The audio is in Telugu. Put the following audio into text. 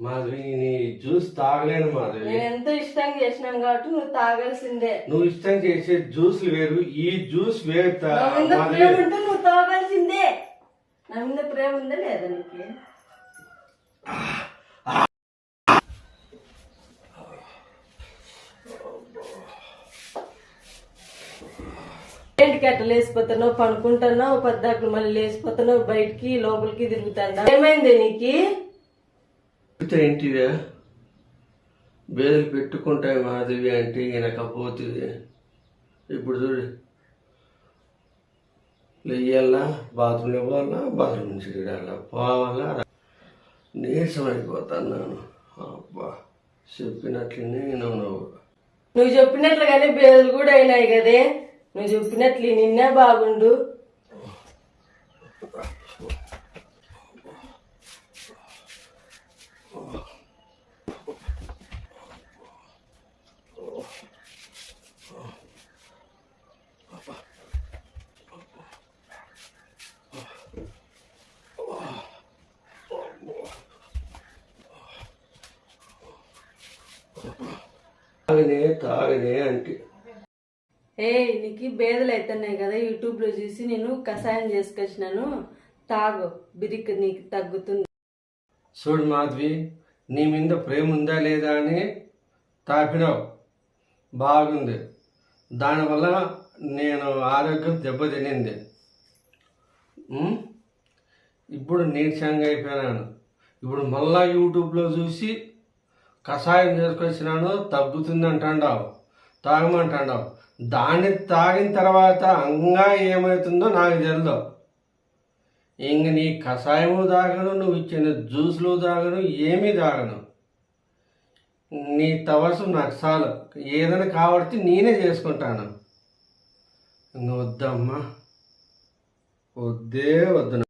మాధవి నీ జ్యూస్ తాగలేను మాధవి. నేను ఎంతో ఇష్టంగా చేసినాను కాబట్టి నువ్వు తాగాల్సిందే. నువ్వు ఇష్టం చేసే జ్యూస్లు వేరు ఈ జ్యూస్ వేరు తా- నా మీద మాధవి. ప్రేమ ఉంటే నువ్వు తాగాల్సిందే. నా మీద ప్రేమ ఉందా లేదా నీకు? ఏంటికి అట్లా లేచిపోతున్నావు పనుకుంటున్నావు పద్దాకులు మళ్ళీ లేచిపోతున్నావు బయటికి లోపలికి తిరుగుతాడా ఏమైంది నీకు? ఏంటివే? బేదలు పెట్టుకుంటాయి మాధవి అంటే వినకపోతుంది ఇప్పుడు చూడు. వెయ్యాలా బాత్రూంలో పోవాలా బాత్రూమ్ నుంచి తిరగాల పోవాలా నీరసం అయిపోతున్నాను. అబ్బా చెప్పినట్లనే నువ్వు నువ్వు నువ్వు చెప్పినట్లుగానే బేదలు కూడా అయినాయి కదే. నువ్వు చెప్పినట్లు నిన్నే బాగుండు. తాగనే తాగనే అంటే. ఏ నీకు బేదలు అవుతున్నాయి కదా యూట్యూబ్లో చూసి నేను కషాయం చేసుకొచ్చినాను. తాగు బిరికి నీకు తగ్గుతుంది. చూడు మాధవి నీ మీద ప్రేమ ఉందా లేదా అని తాపినావు. బాగుంది. దానివల్ల నేను ఆరోగ్యం దెబ్బతినింది? ఇప్పుడు నీరసంగా అయిపోయినాను. ఇప్పుడు మళ్ళా యూట్యూబ్లో చూసి కషాయం చేసుకొచ్చినాను తగ్గుతుంది అంటాడావు తాగమంటాడావు. దాన్ని తాగిన తర్వాత అంగా ఏమవుతుందో నాకు తెలియదు ఇంక నీ కషాయము తాగను నువ్వు ఇచ్చిన జ్యూస్లు తాగను ఏమీ తాగను. నీ తవసు నాకు చాలు. ఏదైనా కాబట్టి నేనే చేసుకుంటాను. ఇంక వద్దమ్మా. వద్దే వద్దు.